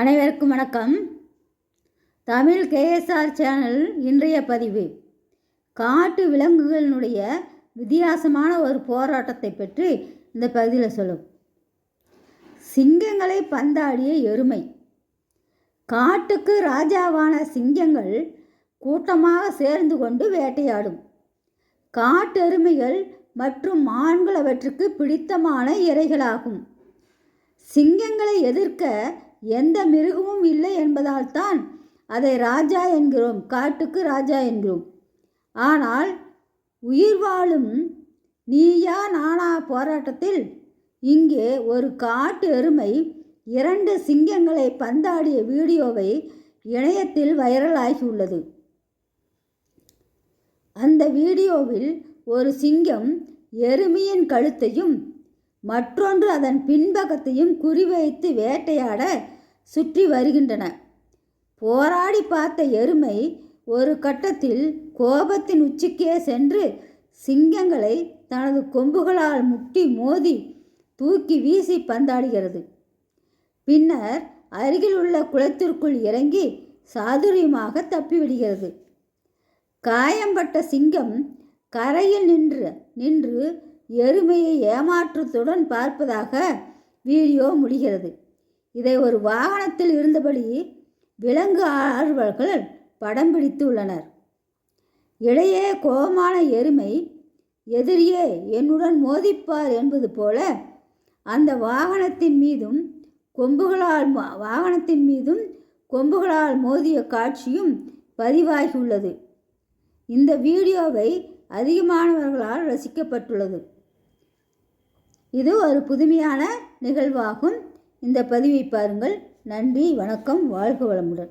அனைவருக்கும் வணக்கம். Tamil KSR channel இன்றைய பதிவு. காட்டு விலங்குகளினுடைய வித்தியாசமான ஒரு போராட்டத்தை பற்றி இந்த பகுதியில் சொல்லும். சிங்கங்களை பந்தாடிய எருமை. காட்டுக்கு ராஜாவான சிங்கங்கள் கூட்டமாக சேர்ந்து கொண்டு வேட்டையாடும். காட்டெருமைகள் மற்றும் மான்கள் அவற்றுக்கு பிடித்தமான இறைகளாகும் சிங்கங்களை எதிர்க்க எந்த மிருகமும் இல்லை என்பதால் தான் அதை ராஜா என்கிறோம் காட்டுக்கு ராஜா என்கிறோம் ஆனால் உயிர் வாழும் நீயா நானா போராட்டத்தில் இங்கே ஒரு காட்டு எருமை இரண்டு சிங்கங்களை பந்தாடிய வீடியோவை இணையத்தில் வைரலாகியுள்ளது. அந்த வீடியோவில் ஒரு சிங்கம் எருமையின் கழுத்தையும் மற்றொன்று அதன் பின்பக்கத்தையும் குறிவைத்து வேட்டையாட சுற்றி வருகின்றன. போராடி பார்த்த எருமை ஒரு கட்டத்தில் கோபத்தின் உச்சிக்கே சென்று சிங்கங்களை தனது கொம்புகளால் முட்டி மோதி தூக்கி வீசி பந்தாடுகிறது. பின்னர் அருகில் உள்ள குளத்திற்குள் இறங்கி சாதுரியமாக தப்பிவிடுகிறது. காயம்பட்ட சிங்கம் கரையில் நின்று நின்று எருமையை ஏமாற்றத்துடன் பார்ப்பதாக வீடியோ முடிகிறது. இதை ஒரு வாகனத்தில் இருந்தபடி விலங்கு ஆர்வலர்கள் படம் பிடித்து உள்ளனர் இடையே கோபமான எருமை எதிரியே என்னுடன் மோதிப்பார் என்பது போல அந்த வாகனத்தின் மீதும் கொம்புகளால் வாகனத்தின் மீதும் கொம்புகளால் மோதிய காட்சியும் பதிவாகியுள்ளது. இந்த வீடியோவை அதிகமானவர்களால் ரசிக்கப்பட்டுள்ளது. இது ஒரு புதுமையான நிகழ்வாகும். இந்த பதிவை பாருங்கள். நன்றி வணக்கம் வாழ்க வளமுடன்.